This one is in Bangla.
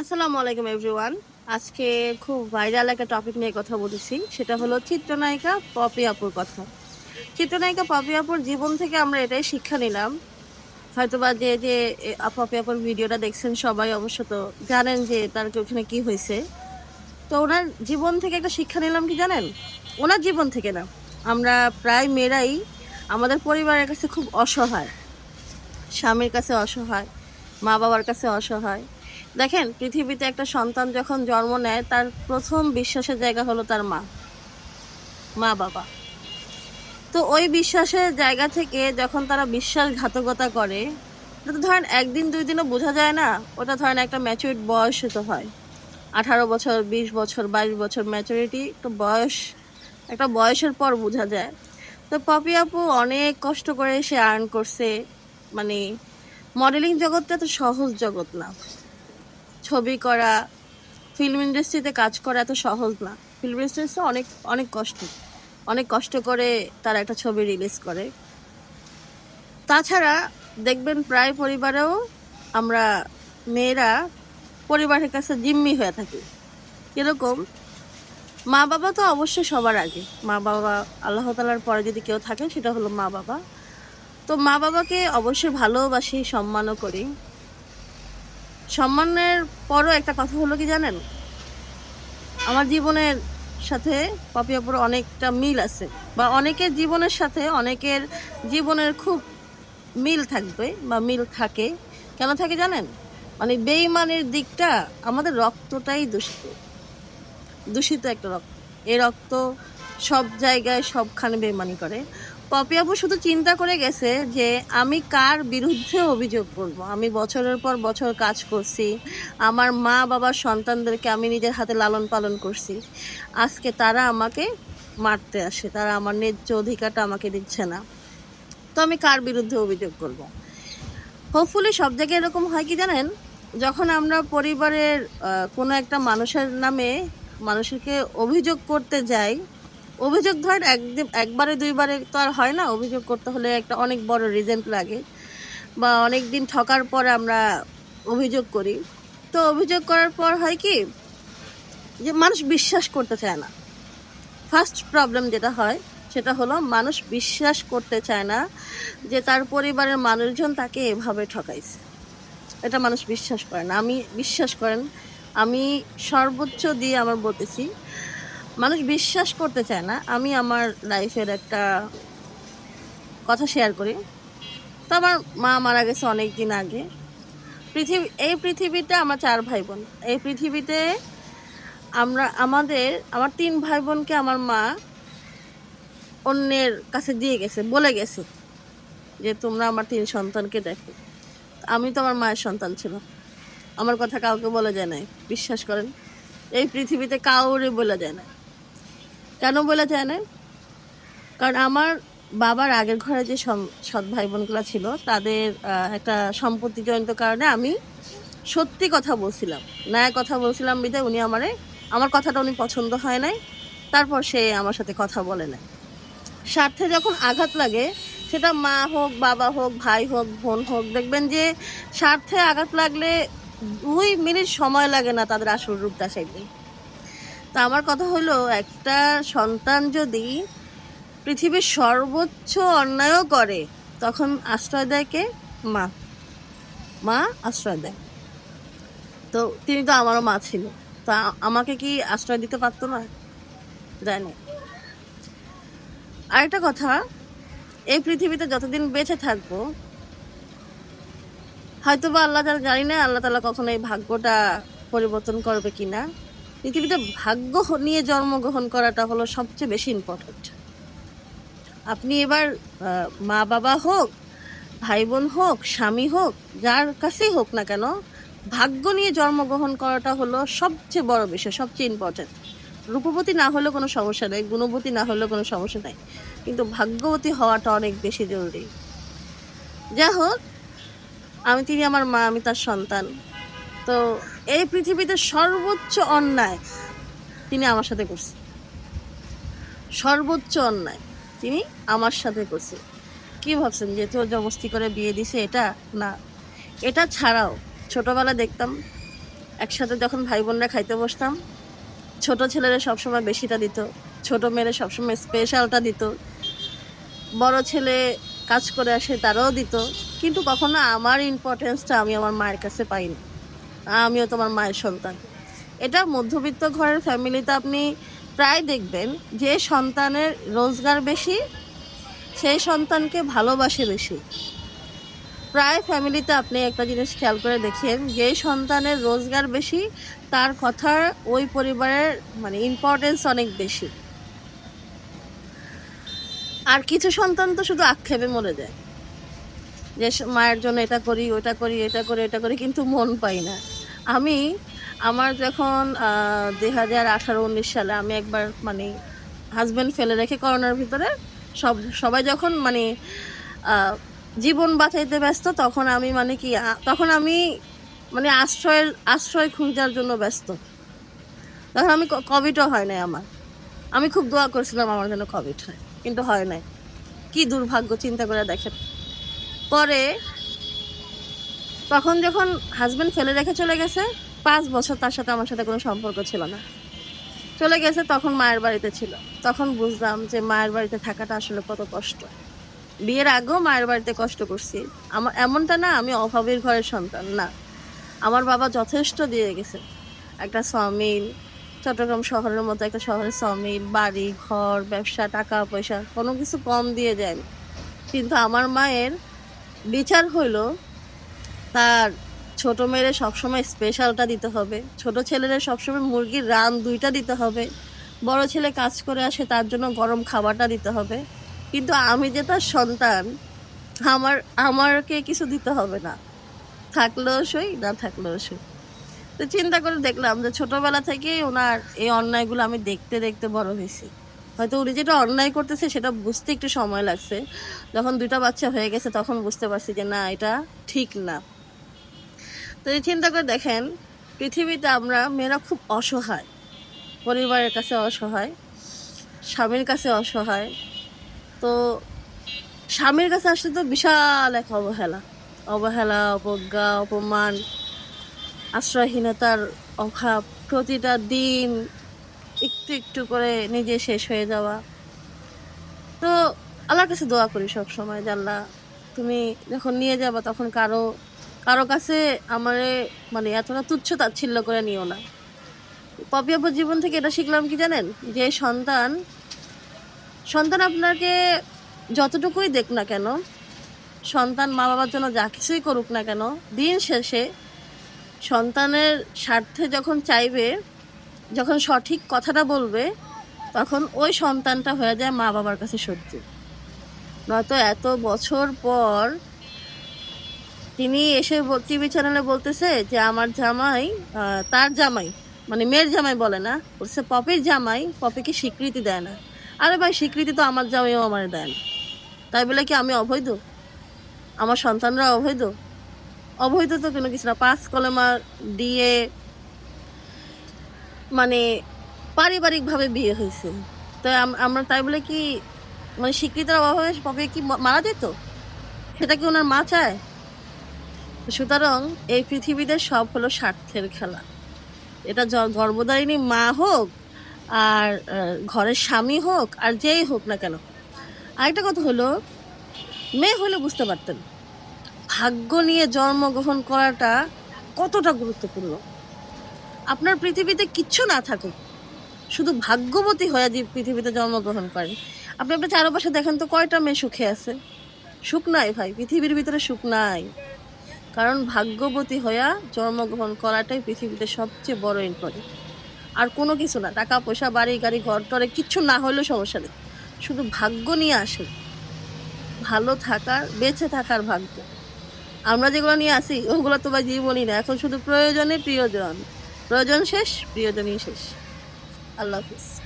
আসসালামু আলাইকুম এভরিওয়ান আজকে খুব ভাইরাল একটা টপিক নিয়ে কথা বলেছি। সেটা হলো চিত্রনায়িকা পপি আপুর কথা। চিত্রনায়িকা পপি আপুর জীবন থেকে আমরা এটাই শিক্ষা নিলাম। হয়তোবা যে যে পপি আপুর ভিডিওটা দেখছেন সবাই অবশ্য তো জানেন যে তার ওখানে কি হয়েছে। তো ওনার জীবন থেকে একটা শিক্ষা নিলাম কি জানেন? ওনার জীবন থেকে না। আমরা প্রায় মেয়েরাই আমাদের পরিবারের কাছে খুব অসহায়। স্বামীর কাছে অসহায় মা বাবার কাছে অসহায় দেখেন, পৃথিবীতে একটা সন্তান যখন জন্ম নেয়, তার প্রথম বিশ্বাসের জায়গা হলো তার মা। মা বাবা। তো ওই বিশ্বাসের জায়গা থেকে যখন তারা বিশ্বাসঘাতকতা করে তো ধরেন একদিন, দুই দিনও বোঝা যায় না, ওটা ধরেন একটা ম্যাচুরিট বয়স তো হয়। আঠারো বছর, বিশ বছর, বাইশ বছর ম্যাচুরিটি একটা বয়স, একটা বয়সের পর বোঝা যায়। তো পপি আপু অনেক কষ্ট করে সে আর্ন করছে মানে মডেলিং জগৎটা তো সহজ জগৎ না। ছবি করা ফিল্ম ইন্ডাস্ট্রিতে কাজ করা এত সহজ না। ফিল্ম ইন্ডাস্ট্রিতে অনেক অনেক কষ্ট। অনেক কষ্ট করে তারা একটা ছবি রিলিজ করে। তাছাড়া দেখবেন প্রায় পরিবারেও আমরা মেয়েরা পরিবারের কাছে জিম্মি হয়ে থাকি। এরকম মা বাবা তো অবশ্যই সবার আগে। মা বাবা আল্লাহ তালার পরে যদি কেউ থাকে সেটা হলো মা বাবা তো মা বাবাকে অবশ্যই ভালোবাসি, সম্মানও করি। সম্মানের পরও একটা কথা হলো কি জানেন? আমার জীবনের সাথে পপিয়াপুর অনেকটা মিল আছে বা অনেকের জীবনের সাথে অনেকের জীবনের খুব মিল থাকবে বা মিল থাকে। কেন থাকে জানেন? মানে বেইমানের দিকটা আমাদের রক্তটাই দূষিত। দূষিত একটা রক্ত। এ রক্ত সব জায়গায় সবখানে বেইমানি করে। পপি আপু শুধু চিন্তা করে গেছে যে আমি কার বিরুদ্ধে অভিযোগ করব? আমি বছরের পর বছর কাজ করছি। আমার মা বাবার সন্তানদেরকে আমি নিজের হাতে লালন পালন করছি। আজকে তারা আমাকে মারতে আসে। তারা আমার ন্যায্য অধিকারটা আমাকে দিচ্ছে না। তো আমি কার বিরুদ্ধে অভিযোগ করব? হোপফুলি সব জায়গায় এরকম হয় কি জানেন? যখন আমরা পরিবারের কোনো একটা মানুষের নামে মানুষকে অভিযোগ করতে যাই অভিযোগ ধরেন একদিন, একবারে দুইবারে তো আর হয় না অভিযোগ করতে হলে একটা অনেক বড় রিজেন্ট লাগে। বা অনেক দিন ঠকার পরে আমরা অভিযোগ করি। তো অভিযোগ করার পর হয় কি, যে মানুষ বিশ্বাস করতে চায় না। ফার্স্ট প্রবলেম যেটা হয়, সেটা হলো মানুষ বিশ্বাস করতে চায় না যে তার পরিবারের মানুষজন তাকে এভাবে ঠকাইছে। এটা মানুষ বিশ্বাস করে না। আমি বিশ্বাস করেন, আমি সর্বোচ্চ দিয়ে আমার বলতেছি মানুষ বিশ্বাস করতে চায় না, আমি আমার লাইফের একটা কথা শেয়ার করি। তো আমার মা মারা গেছে অনেক দিন আগে। পৃথিবী, এই পৃথিবীতে আমার চার ভাই বোন এই পৃথিবীতে আমরা, আমাদের, আমার তিন ভাই বোনকে আমার মা অন্যের কাছে দিয়ে গেছে, বলে গেছে যে, তোমরা আমার তিন সন্তানকে দেখো। আমি তো আমার মায়ের সন্তান ছিল আমার কথা কাউকে বলা যায় নাই, বিশ্বাস করেন। এই পৃথিবীতে কাউরে বলা যায় না কেন বলে যায় না কারণ আমার বাবার আগের ঘরে যে সৎ ভাই বোনগুলো ছিল, তাদের একটা সম্পত্তি জনিত কারণে আমি সত্যি কথা বলছিলাম। ন্যায় কথা বলছিলাম বিধায় উনি আমারে, আমার কথাটা উনি পছন্দ হয় নাই, তারপর সে আমার সাথে কথা বলে না স্বার্থে যখন আঘাত লাগে, সেটা মা হোক, বাবা হোক, ভাই হোক, বোন হোক, দেখবেন যে স্বার্থে আঘাত লাগলে দুই মিনিট সময় লাগে না তাদের আসল রূপটা সেদিন তা আমার কথা হলো, একটা সন্তান যদি পৃথিবীর সর্বোচ্চ অন্যায়ও করে, তখন আশ্রয় দেয় কে? মা। মা আশ্রয় দেয়। তো তিনি তো আমারও মা ছিল। তা আমাকে কি আশ্রয় দিতে পারতো না? দেয় না। আরেকটা কথা, এই পৃথিবীতে যতদিন বেঁচে থাকব হয়তো বা আল্লাহ জানি না আল্লাহ তালা কখনো এই ভাগ্যটা পরিবর্তন করবে কিনা। পৃথিবীতে ভাগ্য নিয়ে জন্মগ্রহণ করাটা হলো সবচেয়ে বেশি ইম্পর্টেন্ট আপনি এবার মা বাবা হোক ভাই বোন হোক, স্বামী হোক, যার কাছেই হোক না কেন, ভাগ্য নিয়ে জন্মগ্রহণ করাটা হলো সবচেয়ে বড় বিষয়, সবচেয়ে ইম্পর্টেন্ট রূপবতী না হলেও কোনো সমস্যা নেই, গুণবতী না হলেও কোনো সমস্যা নেই, কিন্তু ভাগ্যবতী হওয়াটা অনেক বেশি জরুরি। যাই হোক, আমি তিনি আমার মা, আমি তার সন্তান। তো এই পৃথিবীতে সর্বোচ্চ অন্যায় তিনি আমার সাথে করছে। সর্বোচ্চ অন্যায় তিনি আমার সাথে করছে। কি ভাবছেন, যে তোর জবস্তি করে বিয়ে দিছে এটা? না। এটা ছাড়াও ছোটবেলা দেখতাম, একসাথে যখন ভাই বোনরা খাইতে বসতাম, ছোট ছেলেরা সবসময় বেশিটা দিত, ছোট মেয়েরা সবসময় স্পেশালটা দিত, বড় ছেলে কাজ করে আসে তারাও দিত, কিন্তু কখনো আমার ইম্পর্টেন্সটা আমি আমার মায়ের কাছে পাইনি। আমিও তোমার মায়ের সন্তান। এটা মধ্যবিত্ত ঘরের ফ্যামিলিতে আপনি প্রায় দেখবেন যে সন্তানের রোজগার বেশি, সেই সন্তানকে ভালোবাসে বেশি। প্রায় ফ্যামিলিতে আপনি একটা জিনিস খেয়াল করে দেখেন, যে সন্তানের রোজগার বেশি, তার কথার ওই পরিবারের মানে ইম্পর্টেন্স অনেক বেশি। আর কিছু সন্তান তো শুধু আক্ষেপে মরে যায়। যে মায়ের জন্য এটা করি, ওটা করি, এটা করি এটা করি, কিন্তু মন পাই না। আমি আমার যখন দুই হাজার আঠারো উনিশ সালে আমি একবার মানে হাজব্যান্ড ফেলে রেখে করোনার ভিতরে সব, সবাই যখন মানে জীবন বাঁচাইতে ব্যস্ত, তখন আমি মানে কি তখন আমি মানে আশ্রয়ের, আশ্রয় খুঁজার জন্য ব্যস্ত। তখন আমি কোভিডও হয় নাই আমার। আমি খুব দোয়া করছিলাম আমার জন্য কোভিড হয়, কিন্তু হয় নাই। কি দুর্ভাগ্য, চিন্তা করে দেখেন। পরে তখন যখন হাজবেন্ড ফেলে রেখে চলে গেছে, পাঁচ বছর তার সাথে আমার সাথে কোনো সম্পর্ক ছিল না। চলে গেছে তখন মায়ের বাড়িতে ছিল। তখন বুঝলাম যে মায়ের বাড়িতে থাকাটা আসলে কত কষ্ট। বিয়ের আগেও মায়ের বাড়িতে কষ্ট করছি। আমার এমনটা না, আমি অভাবের ঘরের সন্তান না। আমার বাবা যথেষ্ট দিয়ে গেছে। একটা সমিল, চট্টগ্রাম শহরের মতো একটা শহরের সমিল, বাড়ি, ঘর, ব্যবসা, টাকা, পয়সা, কোনো কিছু কম দিয়ে যায়নি কিন্তু আমার মায়ের বিচার হইল তার ছোট মেয়েরে সবসময় স্পেশালটা দিতে হবে। ছোট ছেলেরা সবসময় মুরগির রান দুইটা দিতে হবে। বড় ছেলে কাজ করে আসে তার জন্য গরম খাবারটা দিতে হবে। কিন্তু আমি যে তার সন্তান, আমার, আমারকে কিছু দিতে হবে না। থাকলেও সই, না থাকলেও সই। তো চিন্তা করে দেখলাম যে ছোটবেলা থেকেই ওনার এই অন্যায়গুলো আমি দেখতে দেখতে বড় হয়েছি। হয়তো উনি যেটা অন্যায় করতেছে সেটা বুঝতে একটু সময় লাগছে। যখন দুইটা বাচ্চা হয়ে গেছে তখন বুঝতে পারছি যে না, এটা ঠিক না। তো এই চিন্তা করে দেখেন, পৃথিবীতে আমরা মেয়েরা খুব অসহায়, পরিবারের কাছে অসহায়, স্বামীর কাছে অসহায়। তো স্বামীর কাছে আসলে তো বিশাল এক অবহেলা। অবহেলা, অবজ্ঞা, অপমান, আশ্রয়হীনতার অভাব, প্রতিটা দিন একটু একটু করে নিজে শেষ হয়ে যাওয়া। তো আল্লাহর কাছে দোয়া করি সব সময় যে, আল্লাহ, তুমি যখন নিয়ে যাবা তখন কারও কারও কাছে আমারে মানে এতটা তুচ্ছ তাচ্ছিল্য করে নিও না। পপি আপুর জীবন থেকে এটা শিখলাম কি জানেন? যে সন্তান সন্তান আপনাকে যতটুকুই দেখ না কেন, সন্তান মা বাবার জন্য যা কিছুই করুক না কেন, দিন শেষে সন্তানের স্বার্থে যখন চাইবে, যখন সঠিক কথাটা বলবে, তখন ওই সন্তানটা হয়ে যায় মা বাবার কাছে সত্যি নয়তো এত বছর পর তিনি এসে টিভি চ্যানেলে বলতেছে যে, আমার জামাই তার জামাই মানে মেয়ের জামাই বলে না, বলছে, পপির জামাই, পপিকে স্বীকৃতি দেয় না। আরে ভাই, স্বীকৃতি তো আমার জামাইও আমার দেয় না। তাই বলে কি আমি অবৈধ? আমার সন্তানরা অবৈধ? অবৈধ তো কোনো কিছু না। পাঁচ কলেমা দিয়ে মানে পারিবারিকভাবে বিয়ে হয়েছে। তো আমরা তাই বলে কি মানে স্বীকৃতির অভাবে পপি কি মারা যেত? সেটা কি ওনার মা চায়? সুতরাং এই পৃথিবীতে সব হলো স্বার্থের খেলা। এটা গর্ভধারিণী মা হোক আর ঘরের স্বামী হোক আর যেই হোক না কেন। আরেকটা কথা হলো, মেয়ে হলে বুঝতে পারতেন, ভাগ্য নিয়ে জন্মগ্রহণ করাটা কতটা গুরুত্বপূর্ণ। আপনার পৃথিবীতে কিচ্ছু না থাকে শুধু ভাগ্যবতী হয়ে যে পৃথিবীতে জন্মগ্রহণ করেন। আপনি আপনার চারপাশে দেখেন তো কয়টা মেয়ে সুখে আছে। সুখ নাই ভাই, পৃথিবীর ভিতরে সুখ নাই। কারণ ভাগ্যবতী হইয়া জন্মগ্রহণ করাটাই পৃথিবীতে সবচেয়ে বড় ইম্পর্টেন্ট আর কোনো কিছু না, টাকা, পয়সা, বাড়ি, গাড়ি, ঘর, টরে, কিচ্ছু না হলেও সমস্যা নেই। শুধু ভাগ্য নিয়ে আসে ভালো থাকার, বেঁচে থাকার ভাগ্য। আমরা যেগুলো নিয়ে আসি, ওগুলো তো বা জীবনই না। এখন শুধু প্রয়োজনে প্রিয়জন। প্রয়োজন শেষ, প্রিয়জনই শেষ। আল্লাহ হাফিজ।